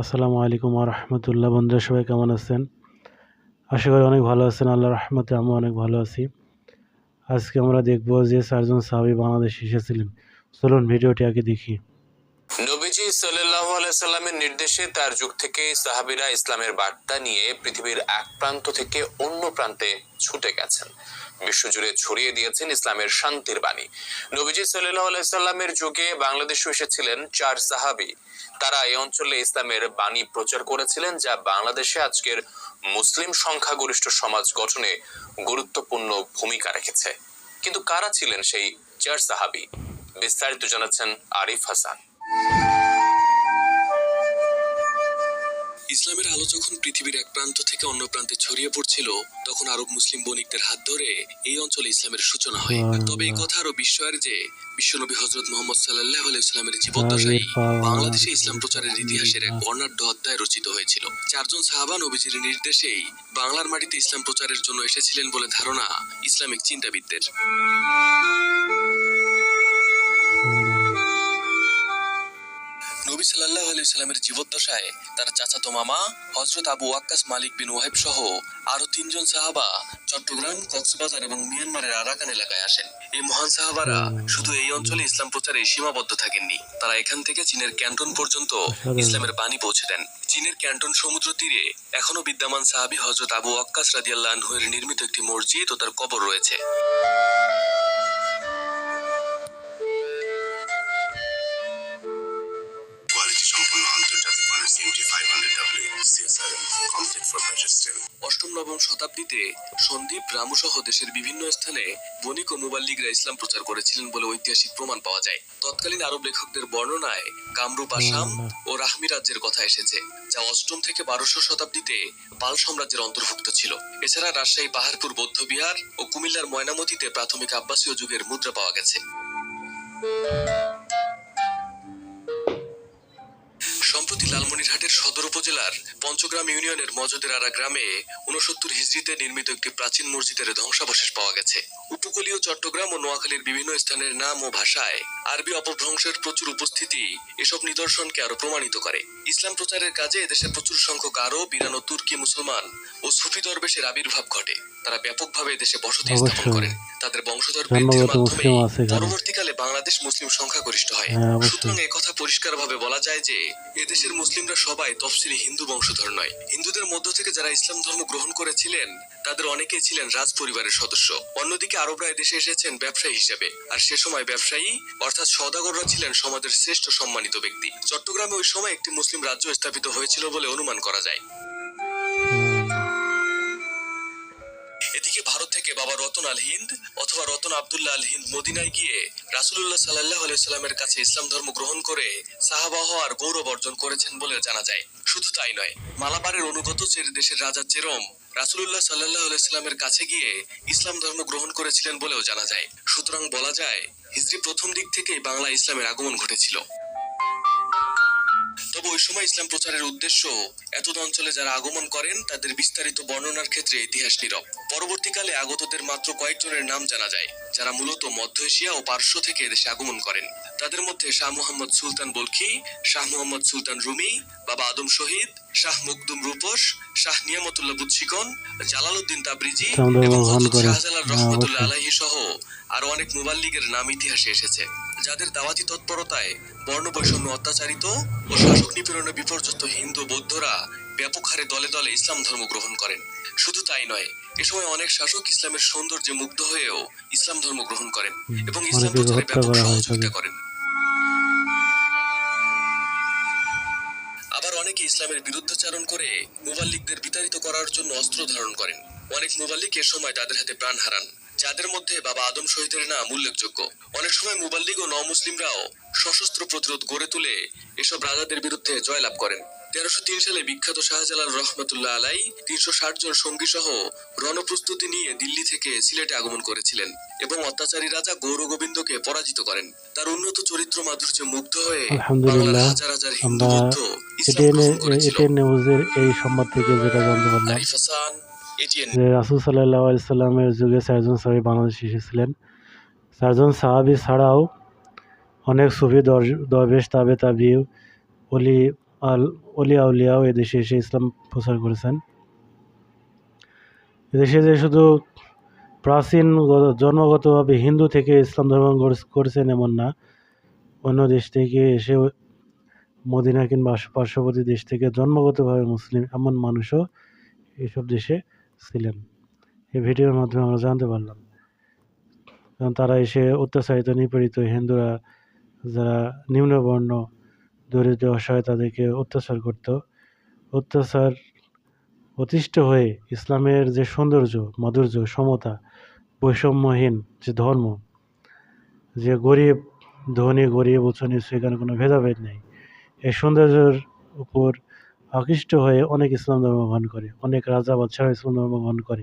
আসসালামু আলাইকুম রহমতুল্লাহ। বন্ধুরা, সবাই কেমন আছেন? আশা করি অনেক ভালো আছেন। আল্লাহ রহমতে আমি অনেক ভালো আছি। আজকে আমরা দেখব যে চারজন সাহাবি বাংলাদেশ এসেছিলেন। চলুন ভিডিওটি আগে দেখি। নবীজি সাল্লাহ সাল্লামের নির্দেশে তার যুগ থেকে সাহাবিরা ইসলামের বার্তা নিয়ে পৃথিবীর এক প্রান্ত থেকে অন্য প্রান্তে ছুটে গেছেন। বিশ্বজুড়ে ছড়িয়ে দিয়েছেন ইসলামের শান্তির বাণী। নবীজি সাল্লাহ যুগে বাংলাদেশে এসেছিলেন চার সাহাবি। তারা এই অঞ্চলে ইসলামের বাণী প্রচার করেছিলেন, যা বাংলাদেশে আজকের মুসলিম সংখ্যাগরিষ্ঠ সমাজ গঠনে গুরুত্বপূর্ণ ভূমিকা রেখেছে। কিন্তু কারা ছিলেন সেই চার সাহাবি? বিস্তারিত জানাচ্ছেন আরিফ হাসান। ইসলামের আলো যখন পৃথিবীর এক প্রান্ত থেকে অন্য প্রান্তে ছড়িয়ে পড়ছিল তখন আরব মুসলিম বণিকদের হাত ধরে এই অঞ্চলে ইসলামের সূচনা হয়। তবে এই কথা আরও বিস্ময়ের যে বিশ্বনবী হজরত মোহাম্মদ সাল্লাহ ইসলামের জীবদ্দশায় বাংলাদেশে ইসলাম প্রচারের ইতিহাসের এক বর্ণাঢ্য অধ্যায় রচিত হয়েছিল। চারজন সাহাবা নবীজির নির্দেশেই বাংলার মাটিতে ইসলাম প্রচারের জন্য এসেছিলেন বলে ধারণা ইসলামিক চিন্তাবিদদের। নবী সাল্লাহ আলাইহি সাল্লামের জীবদ্দশায় তার চাচাতো মামা হজরত আবু ওয়াক্কাস মালিক বিন ওয়াহেব সহ আরও তিনজন সাহাবা চট্টগ্রাম কক্সবাজার এবং মিয়ানমারের আরাকান এলাকায় আসেন। এই মহান সাহাবারা শুধু এই অঞ্চলে ইসলাম প্রচারে সীমাবদ্ধ থাকেননি। তারা এখান থেকে চীনের ক্যান্টন পর্যন্ত ইসলামের বাণী পৌঁছে দেন। চীনের ক্যান্টন সমুদ্র তীরে এখনও বিদ্যমান সাহাবি হজরত আবু ওয়াক্কাস রাদিয়াল্লাহু আনহু-এর নির্মিত একটি মসজিদ ও তার কবর রয়েছে। নবম শতাব্দীতে সন্দীপ রামুসহ দেশের বিভিন্ন স্থানে বণিক ও মুবাল্লিগরা ইসলাম প্রচার করেছিলেন বলে ঐতিহাসিক প্রমাণ পাওয়া যায়। তৎকালীন আরব লেখকদের বর্ণনায় কামরূপ আসাম ও রাহমি রাজ্যের কথা এসেছে যা অষ্টম থেকে বারোশো শতাব্দীতে পাল সাম্রাজ্যের অন্তর্ভুক্ত ছিল। এছাড়া রাজশাহী পাহাড়পুর বৌদ্ধবিহার ও কুমিল্লার ময়নামতিতে প্রাথমিক আব্বাসীয় যুগের মুদ্রা পাওয়া গেছে। সম্প্রতি লালমনিরহাটের সদর উপজেলার পঞ্চগ্রাম ইউনিয়নের মজদের আরা গ্রামে উনসত্তর হিজড়িতে নির্মিত একটি প্রাচীন মসজিদের ধ্বংসাবশেষ পাওয়া গেছে। উপকূলীয় চট্টগ্রাম ও নোয়াখালীর বিভিন্ন স্থানের নাম ও ভাষায় আরবি অপভ্রংশের প্রচুর উপস্থিতি এসব নিদর্শনকে আরও প্রমাণিত করে। ইসলাম প্রচারের কাজে এদেশে প্রচুর সংখ্যক আরব ইরান ও তুর্কি মুসলমান ও সুফি দরবেশের আবির্ভাব ঘটে। তারা ব্যাপকভাবে দেশে বসতি স্থাপন করেন। তাদের বংশধর বৃদ্ধির মাধ্যমে। পরবর্তীকালে বাংলাদেশ মুসলিম সংখ্যাগরিষ্ঠ হয়। হ্যাঁ। সুতরাং কথা পরিষ্কারভাবে বলা যায় যে এদেশের মুসলিমরা সবাই তফসিলি হিন্দু বংশধর নয়। হিন্দুদের মধ্য থেকে যারা ইসলাম ধর্ম গ্রহণ করেছিলেন, তাদের অনেকেই ছিলেন রাজ পরিবারের সদস্য। অন্যদিকে আরবরা এদেশে এসেছেন ব্যবসায়ী হিসেবে। আর সে সময় ব্যবসায়ী, অর্থাৎ সওদাগররা ছিলেন সমাজের শ্রেষ্ঠ সম্মানিত ব্যক্তি। চট্টগ্রামে ওই সময় একটি মুসলিম রাজ্য স্থাপিত হয়েছিল বলে অনুমান করা যায়। এদিকে ভারত থেকে বাবা রতন আল হিন্দ অথবা রতন আব্দুল্লাহ আল হিন্দ মদিনায় গিয়ে রাসুলুল্লাহ সাল্লাহ আলাইসাল্লামের কাছে ইসলাম ধর্ম গ্রহণ করে সাহাবাহ আর গৌরব অর্জন করেছেন বলে জানা যায়। শুধু তাই নয়, মালাবারের অনুগত চের দেশের রাজা চেরম রাসুলুল্লাহ সাল্লাহ কাছে গিয়ে ইসলাম ধর্ম গ্রহণ করেছিলেন বলেও জানা যায়। সুতরাং বলা যায়, হিজরি প্রথম দিক থেকেই বাংলা ইসলামের আগমন ঘটেছিল। তবে ওই সময় ইসলাম প্রচারের উদ্দেশ্য এতদ অঞ্চলে যারা আগমন করেন, তাদের বিস্তারিত বর্ণনার ক্ষেত্রে ইতিহাস নীরব। পরবর্তীকালে আগতদের মাত্র কয়েকজনের নাম জানা যায় যারা মূলত মধ্য এশিয়া ও পার্শ্ব থেকে এদেশে আগমন করেন তাদের মধ্যে শাহ মোহাম্মদ সুলতান বলখি শাহ মোহাম্মদ সুলতান রুমি বাবা আদম শহীদ শাহ মুকদুম রূপস শাহ নিয়ামতুল্লাহ বুৎসিকন জালালউদ্দিন তাবরিজি এবং। শাহজালাল হ্যাঁ, রহমতুল্লাহ অবশ্যই। সহ আরও অনেক মুবাল্লিগের নাম ইতিহাসে এসেছে যাদের দাওয়াতি তৎপরতায় বর্ণ বৈষম্য অত্যাচারিত ও শাসক নিপীড়নে বিপর্যস্ত হিন্দু বৌদ্ধরা ব্যাপক হারে দলে দলে ইসলাম ধর্ম গ্রহণ করেন। শুধু তাই নয় এ সময় অনেক শাসক ইসলামের সৌন্দর্যে মুগ্ধ হয়েও ইসলাম ধর্ম গ্রহণ করেন এবং ইসলাম প্রচারে ব্যাপক সহযোগিতা করেন। আবার অনেকে ইসলামের বিরুদ্ধাচারণ করে মুবাল্লিকদের বিতাড়িত করার জন্য অস্ত্র ধারণ করেন। অনেক মুবাল্লিক এ সময় তাদের হাতে প্রাণ হারান যাদের মধ্যে বাবা আদম শহীদের নাম উল্লেখযোগ্য। অনেক সময় মুবাল্লিগ ও নমুসলিমরাও সশস্ত্র প্রতিরোধ গড়ে তুলে এসব রাজাদের বিরুদ্ধে জয়লাভ করেন। তেরোশো তিন সালে বিখ্যাত শাহজালাল রহমতুল্লাহ আলাই তিনশো ষাট জন সঙ্গী সহ রণপ্রস্তুতি নিয়ে দিল্লি থেকে সিলেটে আগমন করেছিলেন এবং অত্যাচারী রাজা গৌর গোবিন্দকে পরাজিত করেন। তার উন্নত চরিত্র মাধুর্যে মুগ্ধ হয়ে আলহামদুলিল্লাহ হাজার হাজার হিন্দু আমরা বৌদ্ধ এটিএন নিউজের এই সংবাদ থেকে যেটা জানতে পারলাম যে রাসুল সাল্লাহ আলাইসাল্লামের যুগে চারজন সাহাবি বাংলাদেশে এসেছিলেন। চারজন সাহাবি ছাড়াও অনেক সুফি দরবেশ তাবে তাবি অলি আল অলিয়া উলিয়াও এদেশে এসে ইসলাম প্রচার করেছেন। এদেশে যে শুধু প্রাচীন জন্মগতভাবে হিন্দু থেকে ইসলাম ধর্ম করেছেন এমন না, অন্য দেশ থেকে এসে মদিনা কিংবা পার্শ্ববর্তী দেশ থেকে জন্মগতভাবে মুসলিম এমন মানুষও এসব দেশে ছিলেন। এই ভিডিওর মাধ্যমে আমরা জানতে পারলাম। কারণ তারা এসে অত্যাচারিত, নিপীড়িত হিন্দুরা যারা নিম্নবর্ণ দরিদ্র অসহায় তাদেরকে অত্যাচার করত। অত্যাচার অতিষ্ঠ হয়ে ইসলামের যে সৌন্দর্য, মাধুর্য, সমতা, বৈষম্যহীন যে ধর্ম, যে গরিব ধনী, গরিব উঁচু নিচু, এখানে কোনো ভেদাভেদ নেই। এই সৌন্দর্যের উপর আকৃষ্ট হয়ে অনেক ইসলাম ধর্ম গ্রহণ করে, অনেক রাজা বাদশাহ ইসলাম ধর্ম গ্রহণ করে।